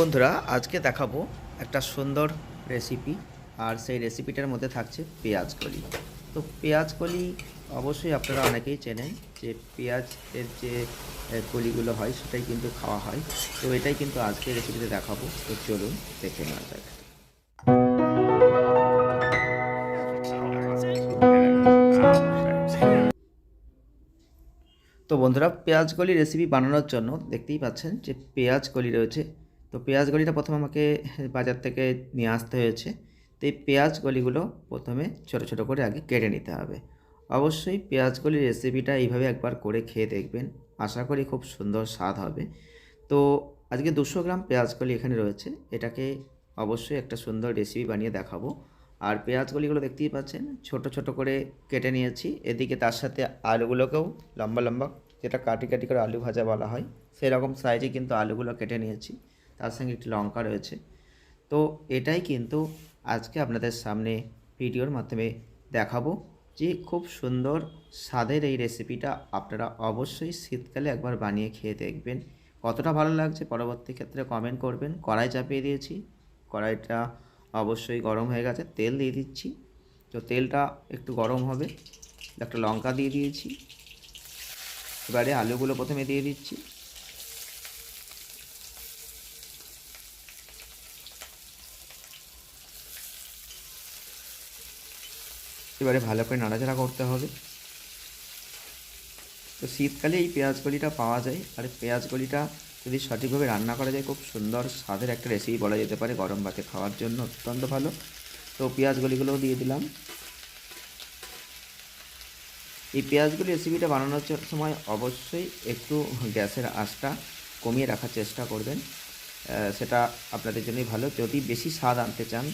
বন্ধুরা, আজকে দেখাবো একটা সুন্দর রেসিপি আর সেই রেসিপিটার মধ্যে থাকছে পেঁয়াজ কলি। তো পেঁয়াজ কলি অবশ্যই আপনারা অনেকেই চেনেন যে পেঁয়াজের যে কলিগুলো হয়, সেটাই কিন্তু খাওয়া হয়। তো এটাই কিন্তু আজকে রেসিপিতে দেখাবো। তো চলুন দেখে নেওয়া যাক। তো বন্ধুরা, পেঁয়াজ কলি রেসিপি বানানোর জন্য দেখতেই পাচ্ছেন যে পেঁয়াজ কলি রয়েছে তো পেঁয়াজ গলিটা প্রথমে আমাকে বাজার থেকে নিয়ে আসতে হয়েছে। তো এই পেঁয়াজ গলিগুলো প্রথমে ছোট ছোট করে আগে কেটে নিতে হবে। অবশ্যই পেঁয়াজ গলির রেসিপিটা এইভাবে একবার করে খেয়ে দেখবেন। আশা করি খুব সুন্দর স্বাদ হবে। তো আজকে দুশো গ্রাম পেঁয়াজ কলি এখানে রয়েছে। এটাকে অবশ্যই একটা সুন্দর রেসিপি বানিয়ে দেখাবো। আর পেঁয়াজ কলিগুলো দেখতেই পাচ্ছেন, ছোট ছোট করে কেটে নিয়েছি। এদিকে তার সাথে আলুগুলোকেও লম্বা লম্বা যেটা কাটি কাটি করে আলু ভাজা বলা হয়, সেরকম সাইজে কিন্তু আলুগুলো কেটে নিয়েছি। তার সঙ্গে একটি লঙ্কা রয়েছে। তো এটাই কিন্তু আজকে আপনাদের সামনে ভিডিওর মাধ্যমে দেখাবো যে খুব সুন্দর স্বাদের এই রেসিপিটা আপনারা অবশ্যই শীতকালে একবার বানিয়ে খেয়ে দেখবেন। কতটা ভালো লাগছে পরবর্তী ক্ষেত্রে কমেন্ট করবেন। কড়াই চাপিয়ে দিয়েছি। কড়াইটা অবশ্যই গরম হয়ে গেছে। তেল দিয়ে দিচ্ছি। তো তেলটা একটু গরম হবে। একটা লঙ্কা দিয়ে দিয়েছি। এবারে আলুগুলো প্রথমে দিয়ে দিচ্ছি। এবারে ভালো করে নাড়াচাড়া করতে হবে। তো শীতকালে এই পেঁয়াজ কলিটা পাওয়া যায়। আর পেঁয়াজ কলিটা যদি সঠিকভাবে রান্না করা যায়, খুব সুন্দর স্বাদের একটা রেসিপি বলা যেতে পারে গরম ভাতে খাওয়ার জন্য, অত্যন্ত ভালো। তো পেঁয়াজ গলিগুলোও দিয়ে দিলাম। এই পেঁয়াজগুলি রেসিপিটা বানানোর সময় অবশ্যই একটু গ্যাসের আঁচটা কমিয়ে রাখার চেষ্টা করবেন। সেটা আপনাদের জন্যই ভালো। যদি বেশি স্বাদ আনতে চান,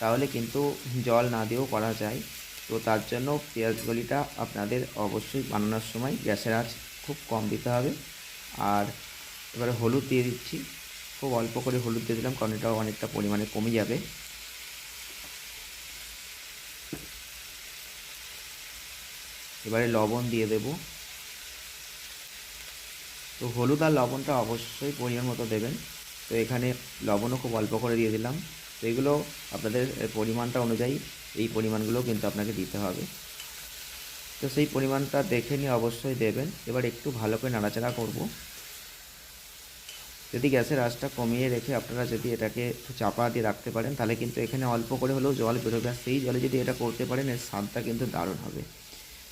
তাহলে কিন্তু জল না দিয়েও করা যায়। তো তার জন্য পেঁয়াজগুলিটা আপনাদের অবশ্যই বানানোর সময় গ্যাসের আঁচ খুব কম দিতে হবে। আর এবারে হলুদ দিয়ে দিচ্ছি। খুব অল্প করে হলুদ দিয়ে দিলাম কারণ এটাও অনেকটা পরিমাণে কমে যাবে। এবারে লবণ দিয়ে দেব। তো হলুদ আর লবণটা অবশ্যই পরিমাণ মতো দেবেন। তো এখানে লবণও খুব অল্প করে দিয়ে দিলাম। তো এগুলো আপনাদের পরিমাণটা অনুযায়ী এই পরিমাণগুলো কিন্তু আপনাকে দিতে হবে। তো সেই পরিমাণটা দেখে নিয়ে অবশ্যই দেবেন। এবার একটু ভালো করে নাড়াচাড়া করব। যদি গ্যাসের আঁচটা কমিয়ে রেখে আপনারা যদি এটাকে একটু চাপা দিয়ে রাখতে পারেন, তাহলে কিন্তু এখানে অল্প করে হলেও জল বেরোবে। আর সেই জলে যদি এটা করতে পারেন, এর স্বাদটা কিন্তু দারুণ হবে।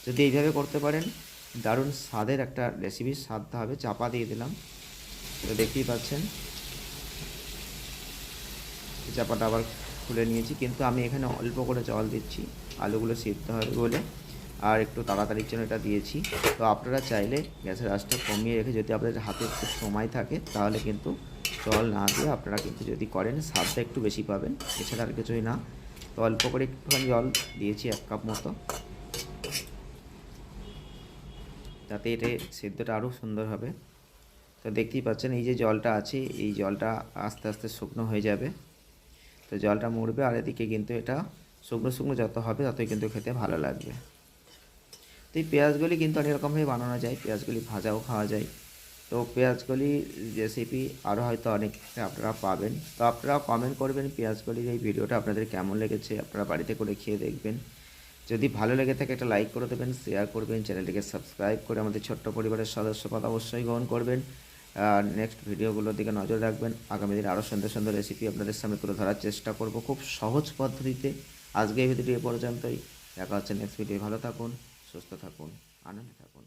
যদি এইভাবে করতে পারেন, দারুণ স্বাদের একটা রেসিপির স্বাদটা হবে। চাপা দিয়ে দিলাম। তো দেখতেই পাচ্ছেন। চাপাটা আবার খুলে নিয়েছি, কিন্তু আমি এখানে অল্প করে জল দিচ্ছি, আলুগুলো সিদ্ধ হবে বলে, আর একটু তাড়াতাড়ির জন্য এটা দিয়েছি। তো আপনারা চাইলে গ্যাসের আঁচটা কমিয়ে রেখে যদি আপনাদের হাতে একটু সময় থাকে, তাহলে কিন্তু জল না দিয়ে আপনারা কিন্তু যদি করেন, স্বাদটা একটু বেশি পাবেন। এছাড়া আর কিছুই না। তো অল্প করে একটুখানি জল দিয়েছি এক কাপ মতো। তাতে এটা সেদ্ধটা আরও সুন্দর হবে। তো দেখতেই পাচ্ছেন, এই যে জলটা আছে, এই জলটা আস্তে আস্তে শুকনো হয়ে যাবে। তো জলটা মরবে আর এদিকে কিন্তু এটা শুকনো শুকনো যত হবে ততই কিন্তু খেতে ভালো লাগবে। তো এই পেঁয়াজগুলি কিন্তু অনেক রকমভাবে বানানো যায়, পেঁয়াজগুলি ভাজাও খাওয়া যায়। তো পেঁয়াজগুলি রেসিপি আরও হয়তো অনেক আপনারা পাবেন। তো আপনারা কমেন্ট করবেন পেঁয়াজগুলির এই ভিডিওটা আপনাদের কেমন লেগেছে, আপনারা বাড়িতে করে খেয়ে দেখবেন। যদি ভালো লেগে থাকে একটা লাইক করে দেবেন শেয়ার করবেন চ্যানেলটিকে সাবস্ক্রাইব করে আমাদের ছোট্ট পরিবারের সদস্যপদ অবশ্যই গ্রহণ করবেন। আর নেক্সট ভিডিওগুলোর দিকে নজর রাখবেন। আগামী দিনে আরও সুন্দর সুন্দর রেসিপি আপনাদের সামনে তুলে ধরার চেষ্টা করব খুব সহজ পদ্ধতিতে। আজকে এই ভিডিওটি এ পর্যন্তই। দেখা হচ্ছে নেক্সট ভিডিও ভালো থাকুন, সুস্থ থাকুন, আনন্দে থাকুন।